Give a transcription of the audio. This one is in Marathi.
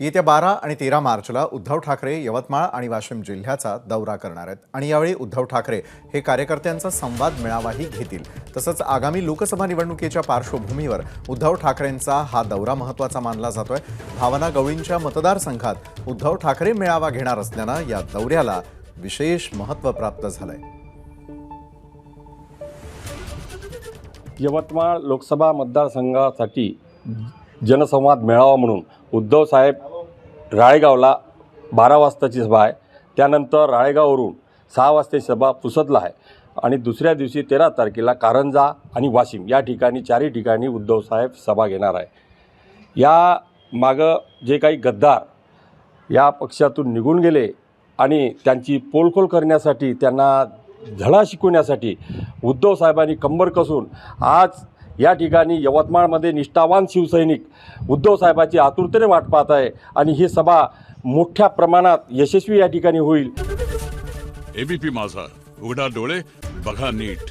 येत्या बारा आणि तेरा मार्चला उद्धव ठाकरे यवतमाळ आणि वाशिम जिल्ह्याचा दौरा करणार आहेत. आणि यावेळी उद्धव ठाकरे हे कार्यकर्त्यांचा संवाद मेळावाही घेतील. तसंच आगामी लोकसभा निवडणुकीच्या पार्श्वभूमीवर उद्धव ठाकरेंचा हा दौरा महत्त्वाचा मानला जातोय. भावना गवळींच्या मतदारसंघात उद्धव ठाकरे मेळावा घेणार असल्यानं या दौऱ्याला विशेष महत्त्व प्राप्त झालंय. यवतमाळ लोकसभा मतदारसंघासाठी जनसंवाद मेळावा म्हणून उद्धव साहेब राळेगावला बारा वाजताची सभा आहे. त्यानंतर राळेगाववरून सहा वाजताची सभा पुसदला आहे. आणि दुसऱ्या दिवशी तेरा तारखेला कारंजा आणि वाशिम या ठिकाणी चारही ठिकाणी उद्धव साहेब सभा घेणार आहे. या मागं जे काही गद्दार या पक्षातून निघून गेले आणि त्यांची पोलखोल करण्यासाठी त्यांना धडा शिकवण्यासाठी उद्धव साहेबांनी कंबर कसून आज या ठिकाणी यवतमाळमध्ये निष्ठावान शिवसैनिक उद्धव साहेबाची आतुरतेने वाट पाहत आहे आणि ही सभा मोठ्या प्रमाणात यशस्वी या ठिकाणी होईल. एबीपी माझा. उघडा डोळे बघा नीट.